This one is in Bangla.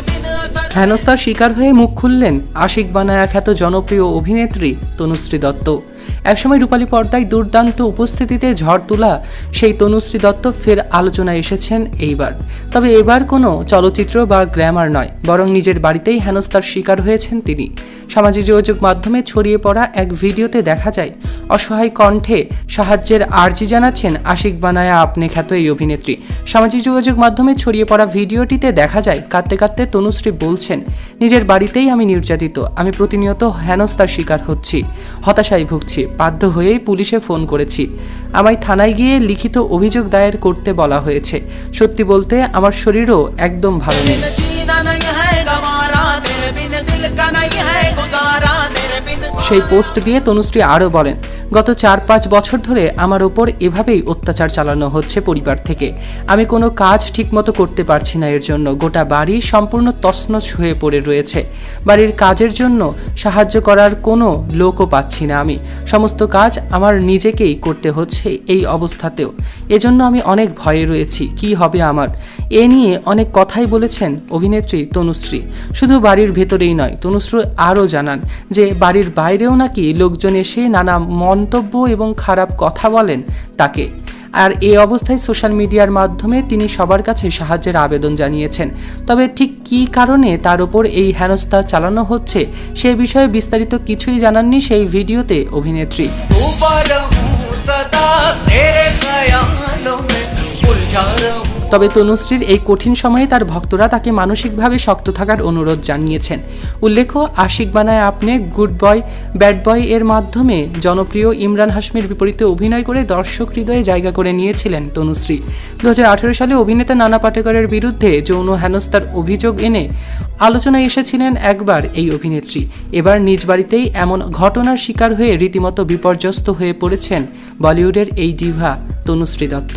up in the. হেনস্থার শিকার হয়ে মুখ খুললেন আশিক বানায়া খ্যাত জনপ্রিয় অভিনেত্রী তনুশ্রী দত্ত। একসময় রূপালী পর্দায় দুর্দান্ত উপস্থিতিতে ঝড় তোলা সেই তনুশ্রী দত্ত ফের আলোচনায় এসেছেন এইবার। তবে এবার কোনো চলচ্চিত্র বা গ্ল্যামার নয়, বরং নিজের বাড়িতেই হেনস্থার শিকার হয়েছেন তিনি। সামাজিক যোগাযোগ মাধ্যমে ছড়িয়ে পড়া এক ভিডিওতে দেখা যায়, অসহায় কণ্ঠে সাহায্যের আর্জি জানাচ্ছেন আশিক বানায়া আপনি খ্যাত এই অভিনেত্রী। সামাজিক যোগাযোগ মাধ্যমে ছড়িয়ে পড়া ভিডিওটিতে দেখা যায়, কাঁদতে কাঁদতে তনুশ্রী বলছেন নিজের বাড়িতেই আমি নির্যাতিত। আমি প্রতিনিয়ত হেনস্থার শিকার হচ্ছি। হতাশায় ভুগছি। বাধ্য হয়েই পুলিশে ফোন করেছি। আমায় থানায় গিয়ে লিখিত অভিযোগ দায়ের করতে বলা হয়েছে। সত্যি বলতে, আমার শরীরও একদম ভালো নেই। সেই পোস্ট দিয়ে তনুশ্রী আরও বলেন, গত চার পাঁচ বছর ধরে আমার ওপর এভাবেই অত্যাচার চালানো হচ্ছে পরিবার থেকে। আমি কোনো কাজ ঠিকমতো করতে পারছি না এর জন্য। গোটা বাড়ি সম্পূর্ণ তছনছ হয়ে পড়ে রয়েছে। বাড়ির কাজের জন্য সাহায্য করার কোনো লোকও পাচ্ছি না আমি। সমস্ত কাজ আমার নিজেকেই করতে হচ্ছে এই অবস্থাতেও। এজন্য আমি অনেক ভয়ে রয়েছি। কি হবে আমার? এ নিয়ে অনেক কথাই বলেছেন অভিনেত্রী তনুশ্রী। শুধু বাড়ির ভেতরেই নয়, তনুশ্রী আরও জানান যে বাড়ির বাইরেও নাকি লোকজন এসে নানা মন্তব্য এবং খারাপ কথা বলেন তাকে। আর এই অবস্থায় সোশ্যাল মিডিয়ার মাধ্যমে তিনি সবার কাছে সাহায্যের আবেদন জানিয়েছেন। তবে ঠিক কি কারণে তার উপর এই হেনস্থা চালানো হচ্ছে, সে বিষয়ে বিস্তারিত কিছুই জানাননি সেই ভিডিওতে অভিনেত্রী। তবে তনুশ্রীর এই কঠিন সময়ে তার ভক্তরা তাকে মানসিকভাবে শক্ত থাকার অনুরোধ জানিয়েছেন। উল্লেখ্য, আশিক বানায় আপনি গুড বয়, ব্যাড বয় এর মাধ্যমে জনপ্রিয় ইমরান হাশমির বিপরীতে অভিনয় করে দর্শক হৃদয়ে জায়গা করে নিয়েছিলেন তনুশ্রী। দু হাজার আঠেরো সালে অভিনেতা নানা পাটেকরের বিরুদ্ধে যৌন হেনস্থার অভিযোগ এনে আলোচনায় এসেছিলেন একবার এই অভিনেত্রী। এবার নিজ বাড়িতেই এমন ঘটনার শিকার হয়ে রীতিমতো বিপর্যস্ত হয়ে পড়েছেন বলিউডের এই diva Tanushree Dutta.